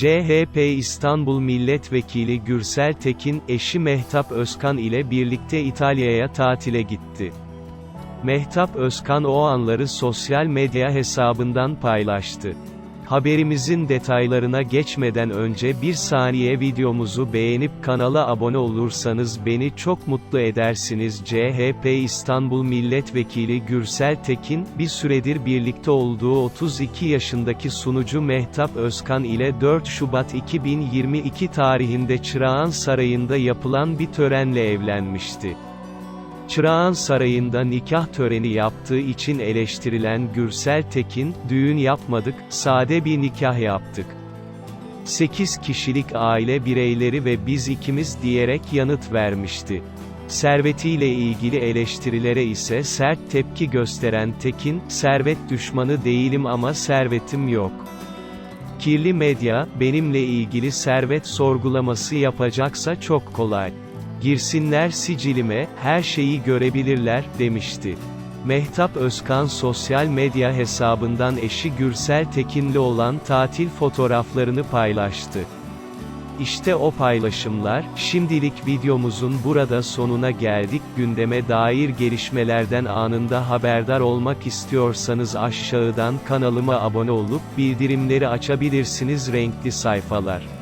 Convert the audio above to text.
CHP İstanbul Milletvekili Gürsel Tekin, eşi Mehtap Özkan ile birlikte İtalya'ya tatile gitti. Mehtap Özkan o anları sosyal medya hesabından paylaştı. Haberimizin detaylarına geçmeden önce bir saniye videomuzu beğenip kanala abone olursanız beni çok mutlu edersiniz. CHP İstanbul Milletvekili Gürsel Tekin, bir süredir birlikte olduğu 32 yaşındaki sunucu Mehtap Özkan ile 4 Şubat 2022 tarihinde Çırağan Sarayı'nda yapılan bir törenle evlenmişti. Çırağan Sarayı'nda nikah töreni yaptığı için eleştirilen Gürsel Tekin, düğün yapmadık, sade bir nikah yaptık. 8 kişilik aile bireyleri ve biz ikimiz diyerek yanıt vermişti. Servetiyle ilgili eleştirilere ise sert tepki gösteren Tekin, servet düşmanı değilim ama servetim yok. Kirli medya, benimle ilgili servet sorgulaması yapacaksa çok kolay. Girsinler sicilime, her şeyi görebilirler, demişti. Mehtap Özkan sosyal medya hesabından eşi Gürsel Tekin'le olan tatil fotoğraflarını paylaştı. İşte o paylaşımlar, şimdilik videomuzun burada sonuna geldik. Gündeme dair gelişmelerden anında haberdar olmak istiyorsanız aşağıdan kanalıma abone olup bildirimleri açabilirsiniz renkli sayfalar.